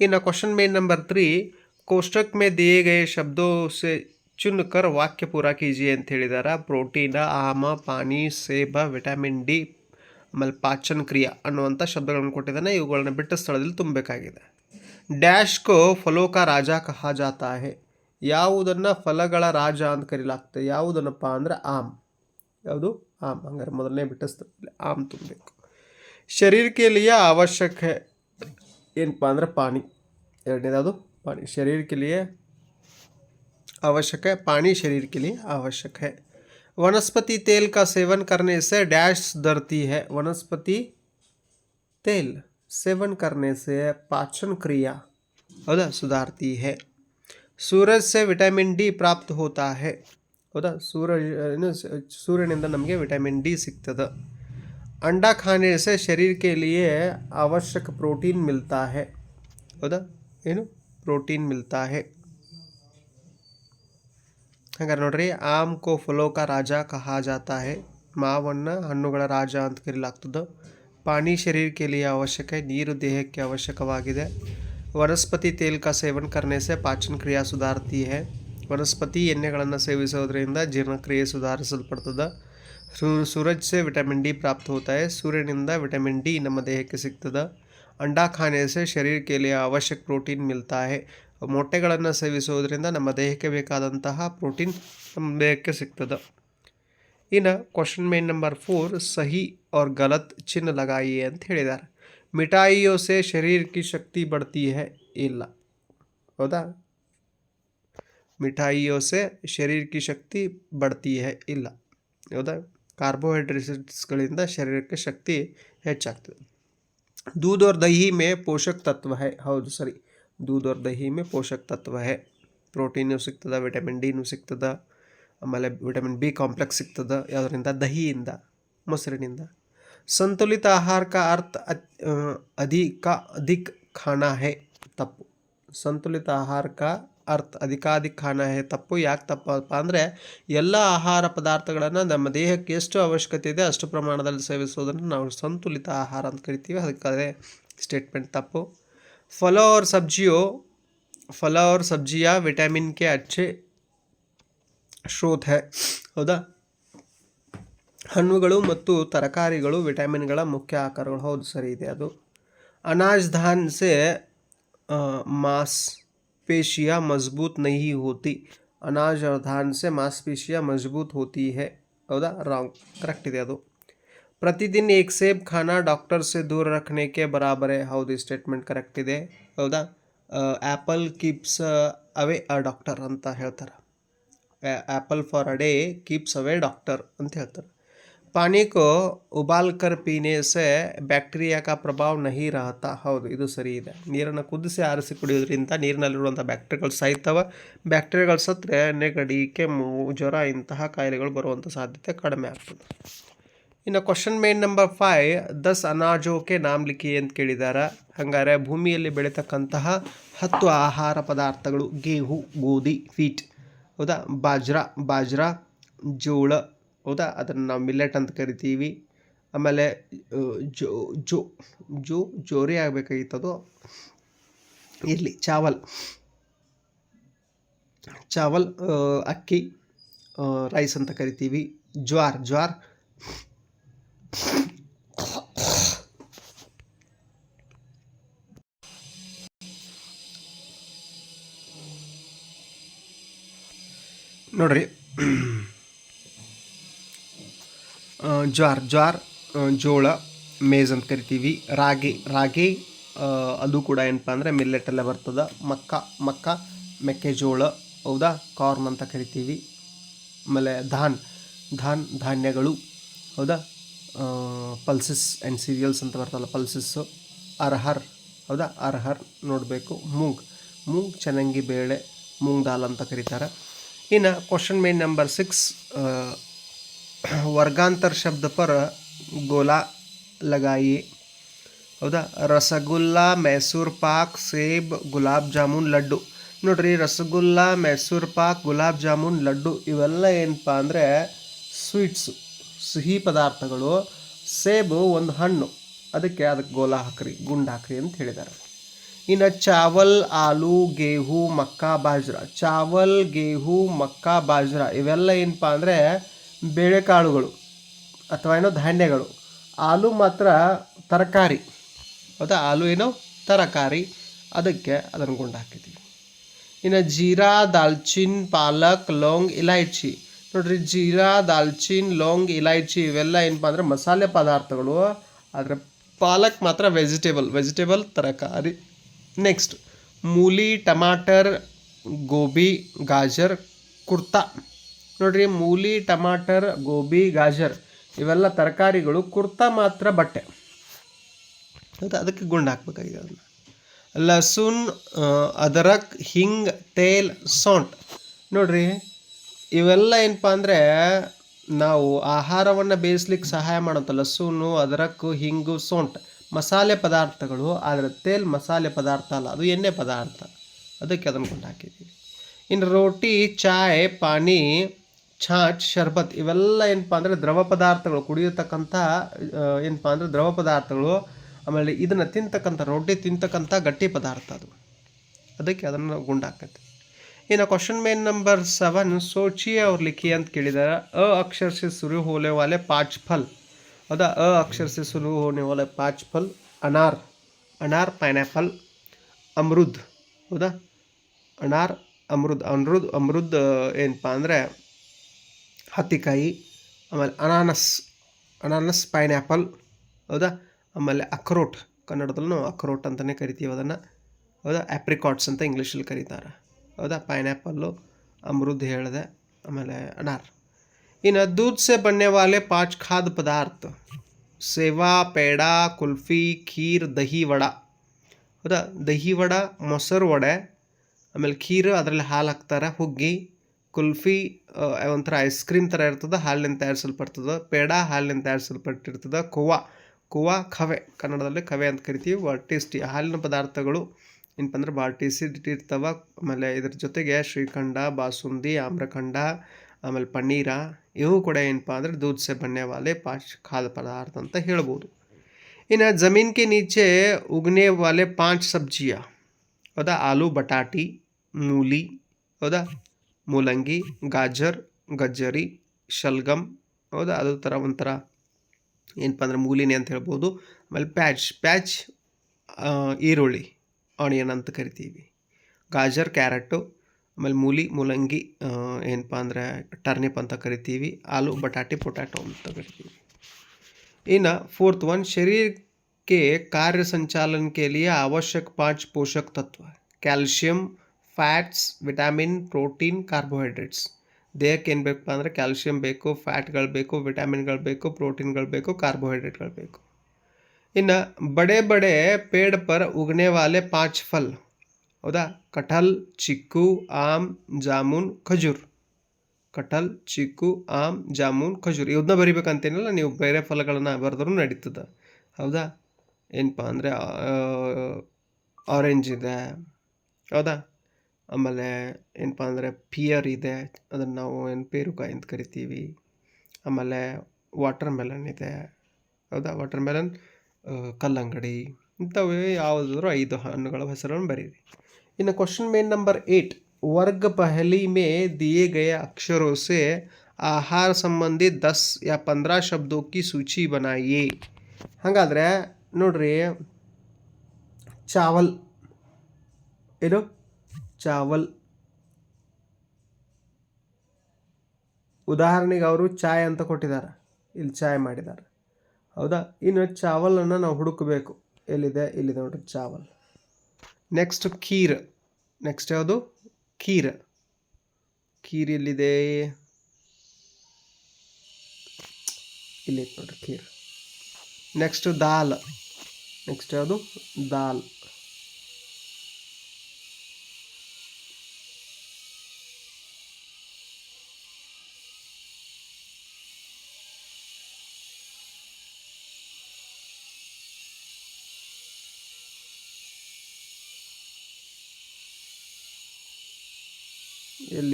ಇನ್ನು ಕ್ವಶನ್ ಮೇನ್ ನಂಬರ್ ತ್ರೀ ಕೋಷ್ಟಕ್ ಮೇ ದಿಯೇ ಗೇ ಶಬ್ದೋ ಸೆ ಚುನ್ಕರ್ ವಾಕ್ಯ ಪೂರ ಜಿ ಅಂತ ಹೇಳಿದಾರೆ. ಪ್ರೋಟೀನ, ಆಮ, ಪಾನಿ, ಸೇಬ, ವಿಟಮಿನ್ ಡಿ ಆಮೇಲೆ ಪಾಚನ್ ಕ್ರಿಯಾ ಅನ್ನುವಂಥ ಶಬ್ದಗಳನ್ನು ಕೊಟ್ಟಿದ್ದಾನೆ ಇವುಗಳನ್ನ ಬಿಟ್ಟ ಸ್ಥಳದಲ್ಲಿ ತುಂಬಬೇಕಾಗಿದೆ ಡ್ಯಾಶ್ ಕೋ ಫಲೋಕ ರಾಜ ಕಹಾ ಜಾತಾ ಹೇ ಯಾವುದನ್ನು ಫಲಗಳ ರಾಜ ಅಂತ ಕರೀಲಾಗ್ತದೆ ಯಾವುದನ್ನಪ್ಪ ಅಂದರೆ ಆಮ್ ಯಾವುದು ಆಮ್ ಹಂಗಾರೆ ಮೊದಲನೇ ಬಿಟ್ಟ ಸ್ಥಳದಲ್ಲಿ ಆಮ್ ತುಂಬಬೇಕು ಶರೀರಕ್ಕೆ ಲಿಯ ಅವಶ್ಯಕ ಏನಪ್ಪ ಅಂದರೆ ಪಾನಿ ಎರಡನೇದು पानी शरीर के लिए आवश्यक है पानी शरीर के लिए आवश्यक है वनस्पति तेल का सेवन करने से डैश सुधरती है वनस्पति तेल सेवन करने से पाचन क्रिया हौदा सुधारती है सूरज से विटामिन डी प्राप्त होता है ಹೌದಾ ಸೂರ್ಯ ಏನು ಸೂರ್ಯನಿಂದ ನಮಗೆ ವಿಟಮಿನ್ ಡಿ ಸಿಗ್ತದೆ अंडा खाने से शरीर के लिए आवश्यक प्रोटीन मिलता है ಹೌದಾ ಏನು ಪ್ರೋಟೀನ್ ಮಿಲ್ತಾ ಹೇ ಹಾಗಾದ್ರೆ ನೋಡ್ರಿ ಆಮ್ ಕೋ ಫಲೋ ಕಾ ರಾಜ ಕಹಾ ಜಾತಾ ಹೇ ಮಾವನ್ನು ಹಣ್ಣುಗಳ ರಾಜ ಅಂತ ಕರೀಲಾಗ್ತದೆ ಪಾನಿ ಶರೀರಕ್ಕೆ ಲಿಯೇ ಅವಶ್ಯಕ ನೀರು ದೇಹಕ್ಕೆ ಅವಶ್ಯಕವಾಗಿದೆ ವನಸ್ಪತಿ ತೇಲ್ ಕಾ ಸೇವನ್ ಕರ್ನೆ ಸೆ ಪಾಚನ ಕ್ರಿಯಾ ಸುಧಾರ್ತಿ ಹೇ ವನಸ್ಪತಿ ಎಣ್ಣೆಗಳನ್ನು ಸೇವಿಸೋದ್ರಿಂದ ಜೀರ್ಣಕ್ರಿಯೆ ಸುಧಾರಿಸಲ್ಪಡ್ತದೆ ಸೂರಜ್ ಸೆ ವಿಟಮಿನ್ ಡಿ ಪ್ರಾಪ್ತ ಹೋತಾ है ಸೂರ್ಯನಿಂದ ವಿಟಮಿನ್ ಡಿ ನಮ್ಮ ದೇಹಕ್ಕೆ ಸಿಗ್ತದೆ ಅಂಡಾ ಖಾನೆ ಸೆ ಶರೀರ के लिए आवश्यक ಪ್ರೋಟೀನ್ ಮಿಲ್ತಾ है ಮೊಟ್ಟೆಗಳನ್ನು ಸೇವಿಸೋದ್ರಿಂದ ನಮ್ಮ ದೇಹಕ್ಕೆ ಬೇಕಾದಂತಹ ಪ್ರೋಟೀನ್ ನಮ್ಮ ದೇಹಕ್ಕೆ ಸಿಗ್ತದೆ ಇನ್ನು ಕ್ವಶನ್ ಮೇನ್ ನಂಬರ್ ಫೋರ್ ಸಹಿ और गलत ಚಿಹ್ನೆ ಲಗಾಯಿ ಅಂತ ಹೇಳಿದ್ದಾರೆ ಮಿಠಾಯಿಯೋ ಸೆ ಶರೀರ ಕಿ ಶಕ್ತಿ ಬಡ್ತಿ है ಇಲ್ಲ ಹೌದಾ ಮಿಠಾಯಿಯೋ ಸೆ ಶರೀರ ಕಿ ಶಕ್ತಿ ಬಡ್ತಿ है ಇಲ್ಲ ಹೌದಾ ಕಾರ್ಬೋಹೈಡ್ರೇಟ್ಸ್ಗಳಿಂದ ಶರೀರಕ್ಕೆ ಶಕ್ತಿ ಹೆಚ್ಚಾಗ್ತದೆ दूध और दही में पोषक तत्व है ಹೌದು ಸರಿ दूध और दही में पोषक तत्व है ಪ್ರೋಟೀನು ಸಿಗ್ತದೆ ವಿಟಮಿನ್ ಡಿನೂ ಸಿಗ್ತದೆ ಆಮೇಲೆ ವಿಟಮಿನ್ ಬಿ ಕಾಂಪ್ಲೆಕ್ಸ್ ಸಿಗ್ತದೆ ಯಾವುದರಿಂದ ದಹಿಯಿಂದ ಮೊಸರಿನಿಂದ ಸಂತುಲಿತ ಆಹಾರ का अर्थ अ- अ, अधिक अधिक खाना है ತಪ್ಪು ಸಂತುಲಿತ ಆಹಾರ का ಅರ್ಥ ಅಧಿಕಾಧಿಕ ಖಾನ ಹೇ ತಪ್ಪು ಯಾಕೆ ತಪ್ಪಪ್ಪ ಅಂದರೆ ಎಲ್ಲ ಆಹಾರ ಪದಾರ್ಥಗಳನ್ನು ನಮ್ಮ ದೇಹಕ್ಕೆ ಎಷ್ಟು ಅವಶ್ಯಕತೆ ಇದೆ ಅಷ್ಟು ಪ್ರಮಾಣದಲ್ಲಿ ಸೇವಿಸೋದನ್ನು ನಾವು ಸಂತುಲಿತ ಆಹಾರ ಅಂತ ಕರಿತೀವಿ ಅದಕ್ಕೆ ಸ್ಟೇಟ್ಮೆಂಟ್ ತಪ್ಪು ಫಲ और सब्जियों फल और सब्जियां विटामिन के अच्छे ಸ್ರೋತ್ ಹೇ ಹೌದಾ ಹಣ್ಣುಗಳು ಮತ್ತು ತರಕಾರಿಗಳು ವಿಟಮಿನ್ಗಳ ಮುಖ್ಯ ಆಕಾರಗಳು ಹೌದು ಸರಿ ಇದೆ ಅದು ಅನಾಜ್ ಧಾನ್ ಸೆ ಆ, मांसपेशियां मजबूत नहीं होती अनाज और धान से मांसपेशियां मजबूत होती है ಹೌದಾ ರಾಂಗ್ ಕರೆಕ್ಟ್ ಇದೆ ಅದು ಪ್ರತಿದಿನ ಏಕ್ ಸೇಬ್ ಖಾನಾ ಡಾಕ್ಟರ್ಸ್ ದೂರ ರಖನೆಕೆ ಬರಾಬರ್ ಹೌದು, ಈ ಸ್ಟೇಟ್ಮೆಂಟ್ ಕರೆಕ್ಟ್ ಇದೆ. ಹೌದಾ? Apple keeps away a doctor ಅಂತ ಹೇಳ್ತಾರೆ. Apple for a day keeps away doctor ಅಂತ ಹೇಳ್ತಾರೆ. ಪಾನಿಕೋ ಉಬಾಲ್ಕರ್ ಪೀನೇಸೆ ಬ್ಯಾಕ್ಟೀರಿಯಾಕ ಪ್ರಭಾವ ನಹಿ ರಹತ. ಹೌದು, ಇದು ಸರಿ ಇದೆ. ನೀರನ್ನು ಕುದಿಸಿ ಆರಿಸಿ ಕುಡಿಯೋದ್ರಿಂದ ನೀರಿನಲ್ಲಿರುವಂಥ ಬ್ಯಾಕ್ಟೀರಿಯಾಗಳು ಸಾಯ್ತವೆ. ಬ್ಯಾಕ್ಟೀರಿಯಾಗಳು ಸತ್ತರೆ ನೆಗಡಿ, ಕೆಮ್ಮು, ಜ್ವರ ಇಂತಹ ಕಾಯಿಲೆಗಳು ಬರುವಂಥ ಸಾಧ್ಯತೆ ಕಡಿಮೆ ಆಗ್ತದೆ. ಇನ್ನು ಕ್ವಶನ್ ಮೇನ್ ನಂಬರ್ ಫೈವ್ ದಸ್ ಅನಾಜೋಕೆ ನಾಮ್ ಲಿಖಿ ಅಂತ ಕೇಳಿದ್ದಾರೆ ಹಂಗಾರೆ ಭೂಮಿಯಲ್ಲಿ ಬೆಳೀತಕ್ಕಂತಹ ಹತ್ತು ಆಹಾರ ಪದಾರ್ಥಗಳು, ಗೇಹು, ಗೋಧಿ ಫೀಟ್ ಹೌದಾ? ಬಾಜ್ರಾ ಬಾಜ್ರಾ, ಜೋಳ, ಹೌದಾ? ಅದನ್ನು ನಾವು ಮಿಲ್ಲೆಟ್ ಅಂತ ಕರಿತೀವಿ. ಆಮೇಲೆ ಜೋ ಜೋ ಜೋ, ಜೋರಿ ಆಗಬೇಕಾಗಿತ್ತದು. ಇರಲಿ, ಚಾವಲ್. ಚಾವಲ್ ಅಕ್ಕಿ ರೈಸ್ ಅಂತ ಕರಿತೀವಿ. ಜ್ವಾರ್ ಜ್ವಾರ್. ನೋಡ್ರಿ. ಜ್ವಾರ್ ಜ್ವಾರ್ ಜೋಳ, ಮೇಜ್ ಅಂತ ಕರಿತೀವಿ. ರಾಗಿ ರಾಗಿ ಅದು ಕೂಡ ಏನಪ್ಪ ಅಂದರೆ ಮಿಲ್ಲೆಟಲ್ಲೇ ಬರ್ತದೆ. ಮಕ್ಕ ಮಕ್ಕ, ಮೆಕ್ಕೆಜೋಳ, ಹೌದಾ? ಕಾರ್ನ್ ಅಂತ ಕರಿತೀವಿ. ಆಮೇಲೆ ಧಾನ್ ಧಾನ್, ಧಾನ್ಯಗಳು, ಹೌದಾ? ಪಲ್ಸಸ್ ಆ್ಯಂಡ್ ಸೀರಿಯಲ್ಸ್ ಅಂತ ಬರ್ತಲ್ಲ ಪಲ್ಸಸ್ಸು ಅರ್ಹರ್, ಹೌದಾ? ಅರ್ಹರ್ ನೋಡಬೇಕು. ಮೂಂಗ್. ಮೂಂಗ್ ಚನ್ನಂಗಿ ಬೇಳೆ, ಮೂಂಗ್ ದಾಲ್ ಅಂತ ಕರೀತಾರೆ. ಇನ್ನು ಕ್ವಶನ್ ಮೇನ್ ನಂಬರ್ ಸಿಕ್ಸ್ ವರ್ಗಾಂತರ ಶಬ್ದ ಪರ ಗೋಲಾ ಲಗಾಯಿ. ಹೌದಾ? ರಸಗುಲ್ಲ, ಮೈಸೂರು ಪಾಕ್, ಸೇಬ್, ಗುಲಾಬ್ ಜಾಮೂನ್, ಲಡ್ಡು. ನೋಡ್ರಿ, ರಸಗುಲ್ಲ, ಮೈಸೂರು ಪಾಕ್, ಗುಲಾಬ್ ಜಾಮೂನ್, ಲಡ್ಡು ಇವೆಲ್ಲ ಏನಪ್ಪ ಅಂದರೆ ಸ್ವೀಟ್ಸು ಸಿಹಿ ಪದಾರ್ಥಗಳು, ಸೇಬು ಒಂದು ಹಣ್ಣು. ಅದಕ್ಕೆ ಅದಕ್ಕೆ ಗೋಲ ಹಾಕ್ರಿ, ಗುಂಡು ಹಾಕ್ರಿ ಅಂತ ಹೇಳಿದ್ದಾರೆ ಇನ್ನು ಚಾವಲ್, ಆಲೂ, ಗೇಹು, ಮಕ್ಕಾ, ಬಾಜ್ರ. ಚಾವಲ್, ಗೇಹು, ಮಕ್ಕ, ಬಾಜ್ರ ಇವೆಲ್ಲ ಏನಪ್ಪ ಅಂದರೆ ಬೇಳೆಕಾಳುಗಳು ಅಥವಾ ಏನೋ ಧಾನ್ಯಗಳು. ಆಲೂ ಮಾತ್ರ ತರಕಾರಿ. ಹೌದಾ? ಆಲೂ ಏನೋ? ತರಕಾರಿ. ಅದಕ್ಕೆ ಅದನ್ನು ಗುಂಡು ಹಾಕಿದ್ದೀವಿ. ಇನ್ನು ಜೀರಾ, ದಾಲ್ಚಿನ್, ಪಾಲಕ್, ಲವಂಗ್ ಇಲೈಚಿ ನೋಡ್ರಿ, ಜೀರಾ, ದಾಲ್ಚಿನ್, ಲವಂಗ್, ಇಲೈಚಿ ಇವೆಲ್ಲ ಏನಪ್ಪ ಅಂದರೆ ಮಸಾಲೆ ಪದಾರ್ಥಗಳು. ಆದರೆ ಪಾಲಕ್ ಮಾತ್ರ ವೆಜಿಟೇಬಲ್ ವೆಜಿಟೇಬಲ್ ತರಕಾರಿ. ನೆಕ್ಸ್ಟ್ ಮೂಲಿ, ಟಮಾಟರ್, ಗೋಬಿ, ಗಾಜರ್, ಕುರ್ತಾ. ನೋಡ್ರಿ, ಮೂಲಿ, ಟಮಾಟರ್, ಗೋಬಿ, ಗಾಜರ್ ಇವೆಲ್ಲ ತರಕಾರಿಗಳು, ಕುರ್ತಾ ಮಾತ್ರ ಬಟ್ಟೆ. ಅದು ಅದಕ್ಕೆ ಗುಂಡು ಹಾಕ್ಬೇಕಾಗಿದೆ ಅದನ್ನು. ಲಸುನ್ ಅದರಕ್, ಹಿಂಗ್, ತೇಲ್, ಸೊಂಟ್. ನೋಡ್ರಿ ಇವೆಲ್ಲ ಏನಪ್ಪ ಅಂದರೆ ನಾವು ಆಹಾರವನ್ನು ಬೇಯಿಸ್ಲಿಕ್ಕೆ ಸಹಾಯ ಮಾಡುವಂಥ ಲಸೂನು, ಅದರಕ್ಕು, ಹಿಂಗು, ಸೊಂಟ್, ಮಸಾಲೆ ಪದಾರ್ಥಗಳು, ಆದರೆ ತೇಲ್ ಮಸಾಲೆ ಪದಾರ್ಥ ಅಲ್ಲ, ಅದು ಎಣ್ಣೆ ಪದಾರ್ಥ. ಅದಕ್ಕೆ ಅದನ್ನು ಕೊಂಡು ಹಾಕಿದ್ದೀವಿ ಇನ್ನು ರೋಟಿ, ಚಾಯ್, ಪಾನಿ ಛಾಚ್ ಶರ್ಬತ್ ಇವೆಲ್ಲ ಏನಪ್ಪ ಅಂದರೆ ದ್ರವ ಪದಾರ್ಥಗಳು, ಕುಡಿಯತಕ್ಕಂಥ ಏನಪ್ಪ ಅಂದರೆ ದ್ರವ ಪದಾರ್ಥಗಳು, ಆಮೇಲೆ ಇದನ್ನು ತಿಂತಕ್ಕಂಥ ರೊಟ್ಟಿ ತಿಂತಕ್ಕಂಥ ಗಟ್ಟಿ ಪದಾರ್ಥ ಅದು. ಅದಕ್ಕೆ ಅದನ್ನು ಗುಂಡಾಕತಿ ಇನ್ನು ಕ್ವಶನ್ ಮೇನ್ ನಂಬರ್ ಸೆವೆನ್ ಸೋಚಿ ಅವ್ರ ಲಿಖಿ ಅಂತ ಕೇಳಿದ್ದಾರೆ ಅ ಅಕ್ಷರ ಸುರು ಹೋಲೆ ವಾಲೆ ಪಾಚ್ ಫಲ್. ಹೌದಾ ಅ ಅಕ್ಷರ ಸುರು ಹೋನೆ ವಾಲೆ ಪಾಚ್ ಫಲ್. ಅನಾರ್. ಅನಾರ್ ಪೈನಾಪಲ್ ಅಮೃದ್. ಹೌದಾ? ಅನಾರ್, ಅಮೃದ್. ಅಮೃದ್ ಅಮೃದ್ ಏನಪ್ಪ ಅಂದರೆ ಹತ್ತಿಕಾಯಿ, ಆಮೇಲೆ ಅನಾನಸ್. ಅನಾನಸ್ ಪೈನ್ಯಾಪಲ್ ಹೌದಾ? ಆಮೇಲೆ ಅಖ್ರೋಟ್. ಕನ್ನಡದಲ್ಲೂ ಅಖ್ರೋಟ್ ಅಂತಲೇ ಕರಿತೀವಿ ಅದನ್ನು. ಹೌದಾ? ಆ್ಯಪ್ರಿಕಾಟ್ಸ್ ಅಂತ ಇಂಗ್ಲೀಷಲ್ಲಿ ಕರೀತಾರೆ. ಹೌದಾ ಪೈನ್ಯಾಪಲ್ಲು ಅಮೃದ್ ಹೇಳಿದೆ ಆಮೇಲೆ ಅನಾರ್ ಇನ್ನು दूध से बनने वाले पांच खाद्य पदार्थ ಸೇವಾ ಪೇಡ ಕುಲ್ಫಿ ಖೀರ್ ದಹಿ ವಡ ಹೌದಾ ದಹಿ ವಡ ಮೊಸರು ವಡೆ ಆಮೇಲೆ ಖೀರು ಅದರಲ್ಲಿ ಹಾಲು ಹಾಕ್ತಾರೆ ಹುಗ್ಗಿ ಕುಲ್ಫಿ ಆ, ಒಂಥರ ಐಸ್ ಕ್ರೀಮ್ ಥರ ಇರ್ತದೆ ಹಾಲಿನಿಂದ ತಯಾರಿಸಲ್ಪಡ್ತದೆ ಪೇಡ ಹಾಲಿನಿಂದ ತಯಾರಿಸಲ್ಪಟ್ಟಿರ್ತದೆ ಖೋವಾ ಖೋವಾ ಖವೆ ಕನ್ನಡದಲ್ಲಿ ಖವೆ ಅಂತ ಕರಿತೀವಿ ಭಾಳ ಟೇಸ್ಟಿ ಹಾಲಿನ ಪದಾರ್ಥಗಳು ಏನಪ್ಪ ಅಂದ್ರೆ ಭಾಳ ಟೇಸ್ಟಿ ಆಮೇಲೆ ಇದ್ರ ಜೊತೆಗೆ ಶ್ರೀಖಂಡ, ಬಾಸುಂದಿ, ಆಮ್ರಖಂಡ, ಆಮೇಲೆ ಪನ್ನೀರ, ಇವು ಕೂಡ ಏನಪ್ಪ ಅಂದ್ರೆ ದೂಧ ಸೆ ಬಣ್ಣೆ ವಾಲೆ ಖಾದ್ಯ ಪದಾರ್ಥ ಅಂತ ಹೇಳ್ಬೋದು. ಇನ್ನು ಜಮೀನ್ಗೆ ನೀಚೆ ಉಗ್ನೆ ವಾಲೆ ಪಾಂಚ್ ಸಬ್ಜಿಯ. ಹೌದಾ? ಆಲೂ, ಬಟಾಟಿ, ಮೂಲಿ, ಹೌದಾ? ಮೂಲಂಗಿ, ಗಾಜರ್, ಗಜ್ಜರಿ ಶಲ್ಗಮ್ ಹೌದಾ? ಅದು ಥರ ಒಂಥರ ಏನಪ್ಪ ಅಂದ್ರೆ ಮೂಲಿನೇ ಅಂತ ಹೇಳ್ಬೋದು. ಆಮೇಲೆ ಪ್ಯಾಚ್ ಪ್ಯಾಚ್ ಈರುಳ್ಳಿ. ಆನಿಯನ್ ಅಂತ ಕರಿತೀವಿ ಗಾಜರ್ ಕ್ಯಾರೆಟು ಆಮೇಲೆ ಮೂಲಿ ಮೂಲಂಗಿ ಆ, ಏನಪ್ಪ ಅಂದರೆ ಟರ್ನಿಪ್ ಅಂತ ಕರಿತೀವಿ ಆಲೂ ಬಟಾಟಿ ಪೊಟ್ಯಾಟೊ ಅಂತ ಕರಿತೀವಿ ಇನ್ನು फोर्थ वन शरीर के कार्य संचालन के लिए आवश्यक पांच पोषक तत्व calcium fats vitamin protein carbohydrates ದೇಹಕ್ಕೆ ಏನು ಬೇಕಪ್ಪ ಅಂದರೆ ಕ್ಯಾಲ್ಶಿಯಂ ಬೇಕು ಫ್ಯಾಟ್ಗಳು ಬೇಕು ವಿಟಮಿನ್ಗಳು ಬೇಕು ಪ್ರೋಟೀನ್ಗಳು ಬೇಕು ಕಾರ್ಬೋಹೈಡ್ರೇಟ್ಗಳು ಬೇಕು ಇನ್ನು ಬಡೆ ಬಡೆ पेड़ ಪರ उगने ವಾಲೆ पांच ಫಲ್. ಹೌದಾ? ಕಟಲ್, ಚಿಕ್ಕು, ಆಮ್, ಜಾಮೂನ್, ಖಜೂರ್. ಕಟಲ್, ಚಿಕ್ಕು, ಆಮ್, ಜಾಮೂನ್, ಖಜೂರ್. ಇವನ್ನ ಬರಿಬೇಕಂತೇನಿಲ್ಲ, ನೀವು ಬೇರೆ ಫಲಗಳನ್ನು ಬರೆದ್ರೂ ನಡೀತದೆ. ಹೌದಾ? ಏನಪ್ಪ ಅಂದರೆ ಆರೆಂಜ್ ಇದೆ. ಹೌದಾ? ಆಮೇಲೆ ಏನಪ್ಪ ಅಂದರೆ ಪಿಯರ್ ಇದೆ. ಅದನ್ನು ನಾವು ಏನು ಪೇರುಕಾಯಿ ಅಂತ ಕರಿತೀವಿ. ಆಮೇಲೆ ವಾಟರ್ ಮೆಲನ್ ಇದೆ. ಹೌದಾ? ವಾಟರ್ ಮೆಲನ್ ಕಲ್ಲಂಗಡಿ ಇಂಥವೇ ಯಾವುದಾದ್ರೂ ಐದು ಹಣ್ಣುಗಳ ಹೆಸರನ್ನು ಬರೀರಿ ಇನ್ನು क्वेश्चन में नंबर एट वर्ग पहली में दिए गए अक्षरों से आहार संबंधी दस या पंद्रह शब्दों की सूची बनाइए ಹಾಗಾದರೆ ನೋಡ್ರಿ ಚಾವಲ್ ಏನು ಚಾವಲ್ ಉದಾಹರಣೆಗೆ ಅವರು ಚಾಯ್ ಅಂತ ಕೊಟ್ಟಿದ್ದಾರೆ ಇಲ್ಲಿ ಚಾಯ್ ಮಾಡಿದ್ದಾರೆ ಹೌದಾ? ಇನ್ನು ಚಾವಲನ್ನು ನಾವು ಹುಡುಕಬೇಕು. ಎಲ್ಲಿದೆ? ಇಲ್ಲಿದೆ ನೋಡ್ರಿ ಚಾವಲ್. ನೆಕ್ಸ್ಟ್ ಖೀರ್. ನೆಕ್ಸ್ಟ್ ಯಾವುದು? ಖೀರ್. ಖೀರ್ ಎಲ್ಲಿದೆ? ಇಲ್ಲಿ ನೋಡ್ರಿ ಖೀರ್. ನೆಕ್ಸ್ಟ್ ದಾಲ್. ನೆಕ್ಸ್ಟ್ ಯಾವುದು? ದಾಲ್.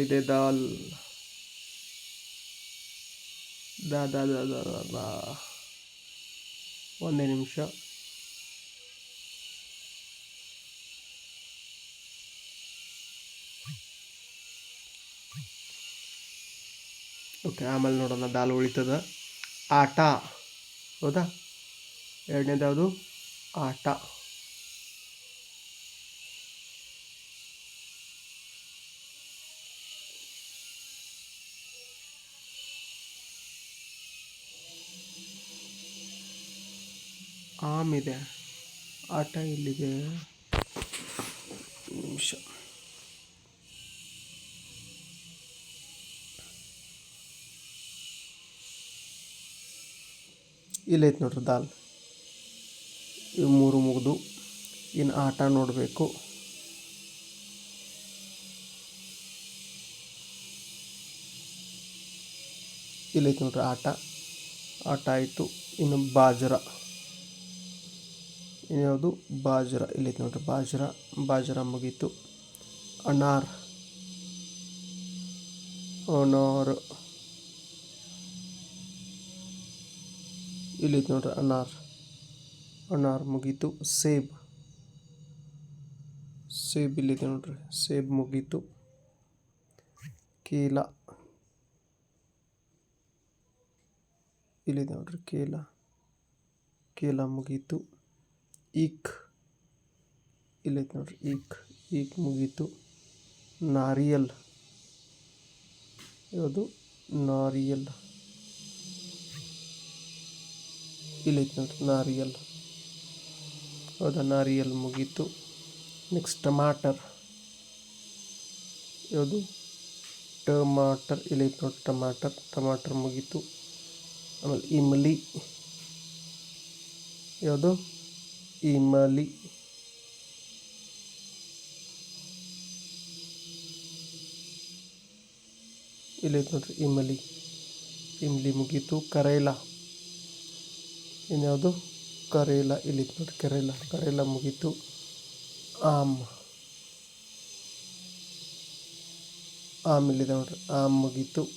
ಎಲ್ಲಿದೆ ದಾಲ್ ದಾ ದಾ. ಒಂದೇ ನಿಮಿಷ. ಓಕೆ, ಆಮೇಲೆ ನೋಡೋಣ ದಾಲ್ ಉಳಿತದ. ಆಟ. ಹೌದಾ? ಎರಡನೇದಾವುದು ಆಟ. ಆಮ್ ಇದೆ. ಆಟ ಇಲ್ಲಿದೆ. ನಿಮಿಷ. ಇಲ್ಲೈತೆ ನೋಡ್ರಿ ದಾಲ್. ಇವು ಮೂರು ಮುಗಿದು ಇನ್ನು ಆಟ ನೋಡಬೇಕು. ಇಲ್ಲೈತೆ ನೋಡ್ರಿ ಆಟ. ಆಟ ಆಯಿತು. ಇನ್ನು ಬಾಜರ. ಇನ್ಯಾವುದು? ಬಾಜ್ರ. ಇಲ್ಲೈತೆ ನೋಡ್ರಿ, ಬಾಜ್ರ. ಬಾಜ್ರ ಮುಗೀತು. ಅನಾರ್. ಅನಾರ್. ಇಲ್ಲೈತೆ ನೋಡ್ರಿ, ಅನಾರ್. ಅನಾರ್ ಮುಗೀತು. ಸೇಬ್. ಸೇಬ್ ಇಲ್ಲೈತೆ ನೋಡ್ರಿ. ಸೇಬ್ ಮುಗೀತು. ಕೇಲ. ಇಲ್ಲಿದೆ ನೋಡ್ರಿ, ಕೇಲ. ಕೇಲ ಮುಗೀತು. ಈಕ್. ಇಲ್ಲೈತೆ ನೋಡ್ರಿ, ಈಕ್. ಈಕ್ ಮುಗೀತು. ನಾರಿಯಲ್. ಯಾವುದು? ನಾರಿಯಲ್. ಇಲ್ಲೈತೆ ನೋಡ್ರಿ, ನಾರಿಯಲ್. ಹೌದಾ, ನಾರಿಯಲ್ ಮುಗೀತು. ನೆಕ್ಸ್ಟ್ ಟಮಾಟರ್. ಯಾವುದು? ಟಮಾಟರ್. ಇಲ್ಲೈತೆ ನೋಡಿ ಟಮಾಟರ್. ಟಮಾಟರ್ ಮುಗೀತು. ಆಮೇಲೆ ಇಮ್ಲಿ. ಯಾವುದು? ಇಮಲಿ. ಇಲ್ಲೈತೆ ನೋಡ್ರಿ, ಇಮಲಿ. ಇಮ್ಲಿ ಮುಗೀತು, ಕರೇಲ. ಇನ್ಯಾವುದು? ಕರೇಲ ಇಲ್ಲಿತ್ತು ನೋಡ್ರಿ, ಕರೇಲ. ಕರೇಲ ಮುಗೀತು. ಆಮ್. ಆಮ್ ಇಲ್ಲಿದೆ ನೋಡ್ರಿ, ಆಮ್ ಮುಗೀತು.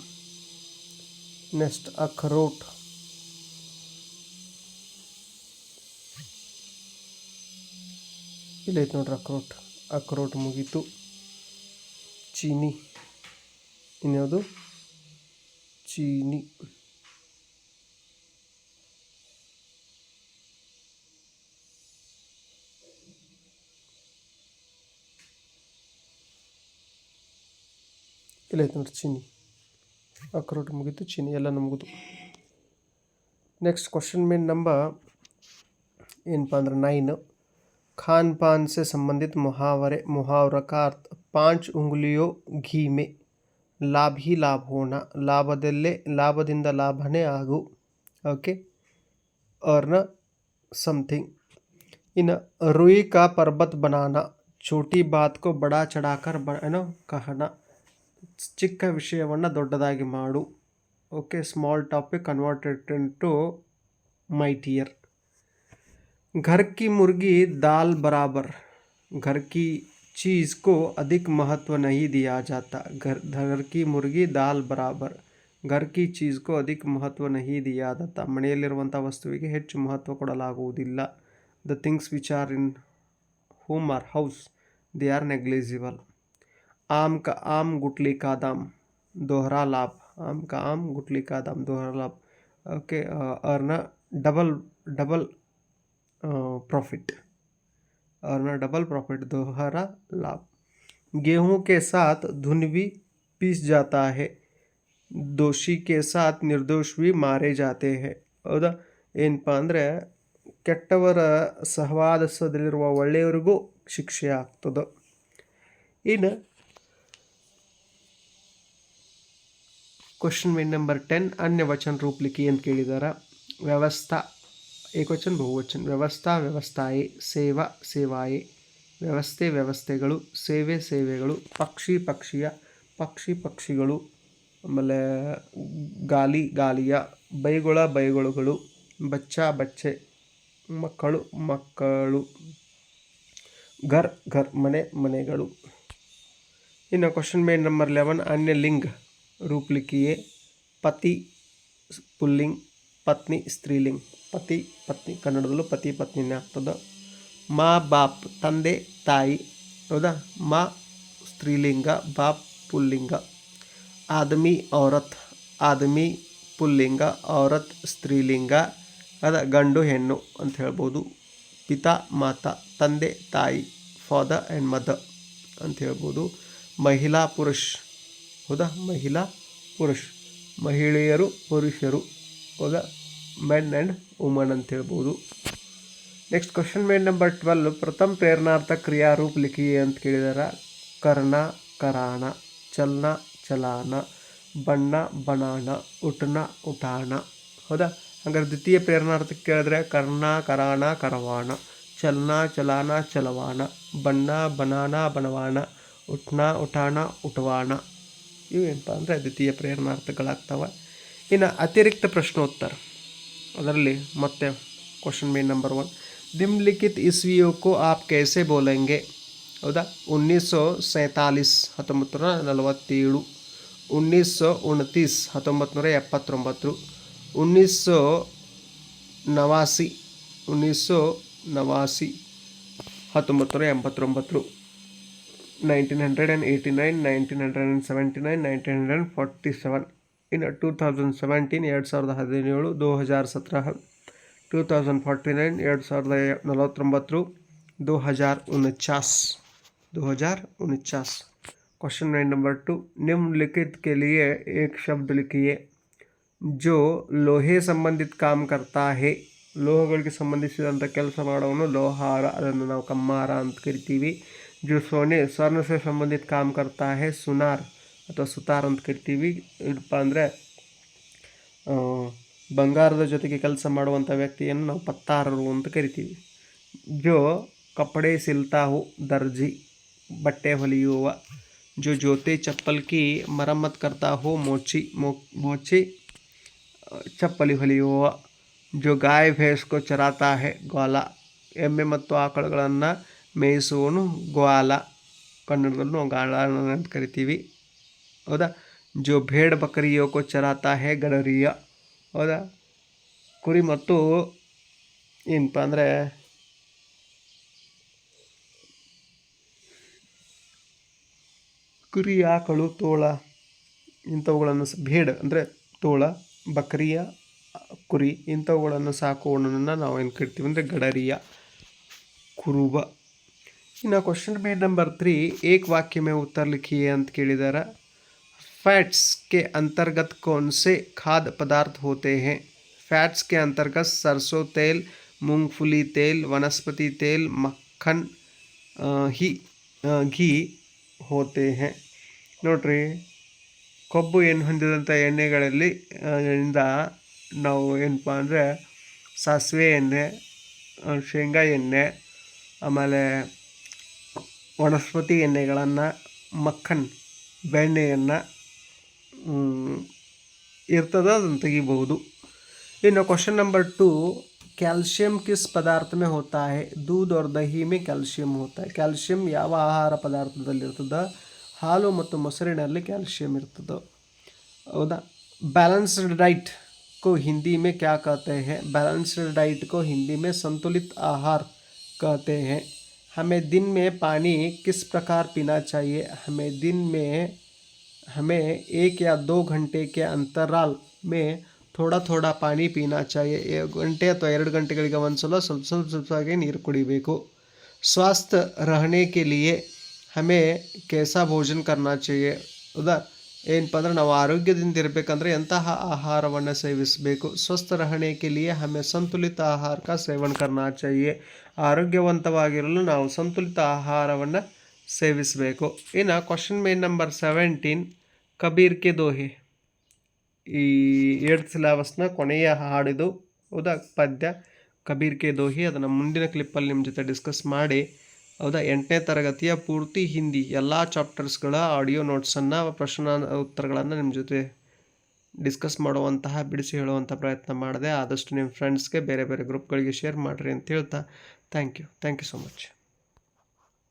ನೆಕ್ಸ್ಟ್ ಅಖರೋಟ್. ಇಲ್ಲೈತೆ ನೋಡ್ರಿ ಅಕ್ರೋಟ್ ಅಕ್ರೋಟ್ ಮುಗೀತು. ಚೀನಿ. ಇನ್ಯಾವುದು? ಚೀನಿ. ಇಲ್ಲೈತೆ ನೋಡ್ರಿ ಚೀನಿ. ಅಕ್ರೋಟ್ ಮುಗೀತು, ಚೀನಿ ಎಲ್ಲ ನಮಗುದು ನೆಕ್ಸ್ಟ್ ಕ್ವಶನ್ ಮೇನ್ ನಂಬರ್ ಏನಪ್ಪ ಅಂದ್ರೆ ನೈನು खान पान से संबंधित मुहावरे मुहावरा का अर्थ पांच उंगलियों घी में ಲಾಭ ಹಿ ಲಾಭ ಹೋಣ ಲಾಭದಲ್ಲೇ ಲಾಭದಿಂದ ಲಾಭನೇ ಆಗು ಓಕೆ अर्न समथिंग ಇನ್ನು रुई का पर्वत बनाना छोटी बात को बड़ा चढ़ाकर ಬ ಏನೋ कहना ಚಿಕ್ಕ ವಿಷಯವನ್ನು ದೊಡ್ಡದಾಗಿ ಮಾಡು okay small topic converted to mightier घर की मुर्गी दाल बराबर घर की चीज़ को अधिक महत्व नहीं दिया जाता घर घर की मुर्गी दाल बराबर घर की ಚೀಸ್ ಕೋ ಅಧಿಕ್ ಮಹತ್ವ ನಹಿ ದಿಯಾ ದತ್ತ ಮನೆಯಲ್ಲಿರುವಂಥ ವಸ್ತುವಿಗೆ ಹೆಚ್ಚು ಮಹತ್ವ ಕೊಡಲಾಗುವುದಿಲ್ಲ the things which are in home or house they are negligible आम का आम गुटली का दाम दोहरा लाभ आम का आम गुटली का दाम दोहरा लाभ okay earn double double profit earn double profit दोहरा लाभ गेहूं के साथ धुन भी पीस जाता है दोषी के साथ निर्दोष भी ಮಾರೆ ಜಾತೆ ಹೇ ಹೌದಾ ಏನಪ್ಪ ಅಂದರೆ ಕೆಟ್ಟವರ ಸಹವಾಸದಲ್ಲಿರುವ ಒಳ್ಳೆಯವರಿಗೂ ಶಿಕ್ಷೆ ಆಗ್ತದೆ ಇನ್ನು क्वेश्चन में नंबर टेन अन्य वचन रूप लिखी ಅಂತ ಕೇಳಿದಾರ ವ್ಯವಸ್ಥಾ ಏಕವಚನ, ಬಹುವಚನ, ವ್ಯವಸ್ಥಾ, ವ್ಯವಸ್ಥಾಯೇ, ಸೇವಾ, ಸೇವಾಯೇ, ವ್ಯವಸ್ಥೆ, ವ್ಯವಸ್ಥೆಗಳು, ಸೇವೆ, ಸೇವೆಗಳು, ಪಕ್ಷಿ, ಪಕ್ಷಿಯ, ಪಕ್ಷಿ, ಪಕ್ಷಿಗಳು, ಆಮೇಲೆ ಗಾಲಿ, ಗಾಲಿಯ, ಬೈಗೊಳ, ಬೈಗೊಳಗಳು, ಬಚ್ಚ, ಬಚ್ಚೆ, ಮಕ್ಕಳು ಮಕ್ಕಳು, ಘರ್ ಘರ್, ಮನೆ, ಮನೆಗಳು. ಇನ್ನು ಕ್ವಶನ್ ಮೇನ್ ನಂಬರ್ ಲೆವೆನ್ ಅನ್ಯ ಲಿಂಗ್ ರೂಪ್ಲಿಕ್ಕಿಯೇ ಪತಿ, ಪುಲ್ಲಿಂಗ್, ಪತ್ನಿ, ಸ್ತ್ರೀಲಿಂಗ್. ಪತಿ ಪತ್ನಿ ಕನ್ನಡದಲ್ಲೂ ಪತಿ ಪತ್ನಿನೇ ಆಗ್ತದೆ. ಮಾ, ಬಾಪ್, ತಂದೆ, ತಾಯಿ, ಹೌದಾ? ಮಾ, ಸ್ತ್ರೀಲಿಂಗ, ಬಾಪ್, ಪುಲ್ಲಿಂಗ. ಆದಮಿ, ಔರತ್. ಆದಮಿ, ಪುಲ್ಲಿಂಗ, ಔರತ್, ಸ್ತ್ರೀಲಿಂಗ, ಅದ ಗಂಡು, ಹೆಣ್ಣು ಅಂತ ಹೇಳ್ಬೋದು. ಪಿತಾ, ಮಾತಾ, ತಂದೆ, ತಾಯಿ, ಫಾದರ್ ಆ್ಯಂಡ್ ಮದರ್ ಅಂತ ಹೇಳ್ಬೋದು. ಮಹಿಳಾ, ಪುರುಷ್. ಹೌದಾ? ಮಹಿಳಾ, ಪುರುಷ್. ಮಹಿಳೆಯರು, ಪುರುಷರು. ಹೌದಾ? ಮೆನ್ ಆ್ಯಂಡ್ ವುಮನ್ ಅಂತ ಹೇಳ್ಬೋದು. ನೆಕ್ಸ್ಟ್ ಕ್ವಶನ್ ಮೇನ್ ನಂಬರ್ ಟ್ವೆಲ್ ಪ್ರಥಮ ಪ್ರೇರಣಾರ್ಥ ಕ್ರಿಯಾರೂಪ ಲಿಖಿಯೇ ಅಂತ ಕೇಳಿದಾರ. ಕರ್ಣ, ಕರಾಣ, ಚಲನ, ಚಲಾನ, ಬಣ್ಣ, ಬಣಾಣ, ಉಟ್ನ, ಉಟಾಣ. ಹೌದಾ? ಹಂಗಾರೆ ದ್ವಿತೀಯ ಪ್ರೇರಣಾರ್ಥ ಕೇಳಿದ್ರೆ ಕರ್ಣ, ಕರಾಣ, ಕರವಾಣ. ಚಲನ, ಚಲಾನ, ಚಲವಾಣ. ಬಣ್ಣ ಬನಾನ ಬನವಾಣ ಉಟ್ನ, ಉಟಾಣ, ಉಟವಾಣ. ಇವೇನಪ್ಪ ಅಂದರೆ ದ್ವಿತೀಯ ಪ್ರೇರಣಾರ್ಥಗಳಾಗ್ತವೆ. ಇನ್ನು ಅತಿರಿಕ್ತ ಪ್ರಶ್ನೋತ್ತರ. ಅದರಲ್ಲಿ ಮತ್ತೆ ಕ್ವಶನ್ ಮೇನ್ ನಂಬರ್ ಒನ್ ನಿಮ್ಲಿಖಿತ್ ಇಸ್ವಿಯೋ ಕೋ ಆಪ್ ಕೈಸೆ ಬೋಲೆಂಗೆ? ಹೌದಾ? ಉನ್ನೀಸ್ ಸೈಂತಾಲಿಸ್ ಹತ್ತೊಂಬತ್ತು ನೂರ ನಲವತ್ತೇಳು. ಉನ್ನೀಸ್ ಸौ ಉಣ್ತೀಸ್ ಹತ್ತೊಂಬತ್ತು ನೂರ ಎಪ್ಪತ್ತೊಂಬತ್ತು. ಉನ್ನೀಸ್ ನವಾಸಿ. ಉನ್ನೀಸ್ ನವಾಸಿ ಹತ್ತೊಂಬತ್ತು ನೂರ ಎಂಬತ್ತೊಂಬತ್ತು. Nineteen hundred and eighty nine, nineteen hundred and seventy nine, nineteen hundred and forty seven. ಇನ್ನು ಟೂ ತೌಸಂಡ್ ಸೆವೆಂಟೀನ್ ಎರಡು ಸಾವಿರದ ಹದಿನೇಳು ದೋ ಹಜಾರ್ ಸತ್ರಹ ಟೂ ತೌಸಂಡ್ ಫಾರ್ಟಿ ನೈನ್ ಎರಡು ಸಾವಿರದ ನಲವತ್ತೊಂಬತ್ತು दो हज़ार उनचास दो हज़ार उनचास क्वेश्चन नाइन नंबर टू निम्नलिखित के लिए एक शब्द लिखिए जो ಲೋಹೆ ಸಂಬಂಧಿತ ಕಾಮ್ ಕರ್ತಾ ಹೇ ಲೋಹಗಳಿಗೆ ಸಂಬಂಧಿಸಿದಂಥ ಕೆಲಸ ಮಾಡೋನು ಲೋಹಾರ ಅದನ್ನು ನಾವು ಕಮ್ಮಾರ ಅಂತ ಕರಿತೀವಿ जो सोने ಸ್ವರ್ಣ से ಸಂಬಂಧಿತ ಕಾಮ್ ಕರ್ತಾ ಹೇ ಸುನಾರ್ ಅಥವಾ ಸುತಾರ್ ಅಂತ ಕರಿತೀವಿ. ಇಡಪ್ಪ ಅಂದರೆ ಬಂಗಾರದ ಜೊತೆಗೆ ಕೆಲಸ ಮಾಡುವಂಥ ವ್ಯಕ್ತಿಯನ್ನು ನಾವು ಪತ್ತಾರರು ಅಂತ ಕರಿತೀವಿ. ಜೋ ಕಪಡೆ ಸಿಲ್ತಾವು ದರ್ಜಿ ಬಟ್ಟೆ ಹೊಲಿಯುವ, ಜೋ ಜೋತೆ ಚಪ್ಪಲ್ಕಿ ಮರಮ್ಮತ್ ಕರ್ತಾವು ಮೋಚಿ, ಮೋ, ಮೋಚಿ ಚಪ್ಪಲಿ ಹೊಲಿಯುವ, ಜೋ ಗಾಯ ಭೇಸ್ಕೋ ಚರಾತಾ ಹೆ ಗೋಲ ಎಮ್ಮೆ ಮತ್ತು ಆಕಳುಗಳನ್ನು ಮೇಯಿಸುವನು ಗ್ವಾಲ, ಕನ್ನಡದಲ್ಲೂ ಗಾಳ ಅಂತ ಕರಿತೀವಿ. ಹೌದಾ? ಜೋ ಭೇಡ್ ಬಕರಿಯೋಕೋ ಚರಾತಾ ಹೇ ಗಡರಿಯ. ಹೌದಾ? ಕುರಿ ಮತ್ತು ಏನಪ್ಪ ಅಂದರೆ ಕುರಿ, ಆಕಳು, ತೋಳ, ಇಂಥವುಗಳನ್ನು ಭೇಡ್ ಅಂದರೆ ತೋಳ, ಬಕರಿಯ, ಕುರಿ ಇಂಥವುಗಳನ್ನು ಸಾಕುವವನನ್ನು ನಾವು ಏನು ಕರಿತೀವಿ ಅಂದರೆ ಗಡರಿಯ, ಕುರುಬ. ಇನ್ನು ಕ್ವಶನ್ ಪೇಜ್ ನಂಬರ್ ತ್ರೀ ಏಕ್ ವಾಕ್ಯ ಮೇ ಉತ್ತರ ಲಿಖಿಯೇ ಅಂತ ಕೇಳಿದಾರೆ. फैट्स के अंतर्गत कौन से खाद्य पदार्थ होते हैं फैट्स के अंतर्गत सरसों तेल मूंगफली तेल वनस्पति तेल मक्खन आ, ही ಆ, ಘೀ ಹೋತೆ ಹೇ ನೋಡ್ರಿ ಕೊಬ್ಬು ಏನು ಹೊಂದಿದಂಥ ಎಣ್ಣೆಗಳಲ್ಲಿ ಆ, ಇಂದ ನಾವು ಏನಪ್ಪ ಅಂದರೆ ಸಾಸಿವೆ ಎಣ್ಣೆ ಆ, ಶೇಂಗಾ ಎಣ್ಣೆ ಆಮೇಲೆ ವನಸ್ಪತಿ ಎಣ್ಣೆಗಳನ್ನು ಮಕ್ಕನ್ ಬೆಣ್ಣೆಯನ್ನು ಇರ್ತದ ಅದನ್ನು ತೆಗಿಬಹುದು ಇನ್ನು ಕ್ವಶನ್ ನಂಬರ್ टू ಕ್ಯಾಲ್ಶಿಯಂ ಕಿಸ್ ಪದಾರ್ಥ ಮೇ ಹೋತಾ ಹೇ दूध और दही में ಕ್ಯಾಲ್ಶಿಯಂ ಹೋತಾ ಹೈ ಕ್ಯಾಲ್ಶಿಯಂ ಯಾವ ಆಹಾರ ಪದಾರ್ಥದಲ್ಲಿರ್ತದ ಹಾಲು ಮತ್ತು ಮೊಸರಿನಲ್ಲಿ ಕ್ಯಾಲ್ಶಿಯಂ ಇರ್ತದ ಹೌದಾ ಬ್ಯಾಲೆನ್ಸ್ಡ್ ಡೈಟ್ को हिंदी में क्या कहते हैं बैलेंस्ड डाइट को हिंदी में संतुलित आहार कहते हैं हमें दिन में पानी किस प्रकार पीना चाहिए हमें दिन में हमें एक या दो घंटे के अंतराल में ಥೋಡಾ ಥೋಡಾ ಪಾನಿ ಪೀನಾ ಚಾಯ್ ಗಂಟೆ ಅಥವಾ ಎರಡು ಗಂಟೆಗಳಿಗೆ ಒಂದು ಸಲ ಸ್ವಲ್ಪ ಸ್ವಲ್ಪ ಸ್ವಲ್ಪವಾಗಿ ನೀರು ಕುಡಿಬೇಕು ಸ್ವಾಸ್ಥ್ಯ ರಹಣೆಗೆ ಲಿಯೇ ಹಮೇ ಕೇಸ ಭೋಜನ ಕರ್ನಾ ಉದಾ ಏನಪ್ಪ ಅಂದ್ರೆ ನಾವು ಆರೋಗ್ಯದಿಂದ ಇರಬೇಕಂದ್ರೆ ಎಂತಹ ಆಹಾರವನ್ನು ಸೇವಿಸಬೇಕು ಸ್ವಸ್ಥ ರಹಣೆಗೆ ಲಿಯೇ ಹಮೆ ಸಂತುಲಿತ ಆಹಾರ ಸೇವನ ಕರ್ನಾ ಆರೋಗ್ಯವಂತವಾಗಿರಲು ನಾವು ಸಂತುಲಿತ ಆಹಾರವನ್ನು ಸೇವಿಸಬೇಕು. ಇನ್ನು ಕ್ವಶನ್ ಮೇನ್ ನಂಬರ್ ಸೆವೆಂಟೀನ್ ಕಬೀರ್ ಕೆ ದೋಹೆ. ಈ ಏಡ್ ಸಿಲೆಬಸ್ನ ಕೊನೆಯ ಹಾಡಿದು ಹೌದಾ? ಪದ್ಯ ಕಬೀರ್ ಕೆ ದೋಹಿ. ಅದನ್ನು ಮುಂದಿನ ಕ್ಲಿಪ್ಪಲ್ಲಿ ನಿಮ್ಮ ಜೊತೆ ಡಿಸ್ಕಸ್ ಮಾಡಿ. ಹೌದಾ? ಎಂಟನೇ ತರಗತಿಯ ಪೂರ್ತಿ ಹಿಂದಿ ಎಲ್ಲ ಚಾಪ್ಟರ್ಸ್ಗಳ ಆಡಿಯೋ ನೋಟ್ಸನ್ನು ಪ್ರಶ್ನ ಉತ್ತರಗಳನ್ನು ನಿಮ್ಮ ಜೊತೆ ಡಿಸ್ಕಸ್ ಮಾಡುವಂತಹ, ಬಿಡಿಸಿ ಹೇಳುವಂಥ ಪ್ರಯತ್ನ ಮಾಡಿದೆ. ಆದಷ್ಟು ನಿಮ್ಮ ಫ್ರೆಂಡ್ಸ್ಗೆ ಬೇರೆ ಬೇರೆ ಗ್ರೂಪ್ಗಳಿಗೆ ಶೇರ್ ಮಾಡಿರಿ ಅಂತ ಹೇಳ್ತಾ. Thank you thank you so much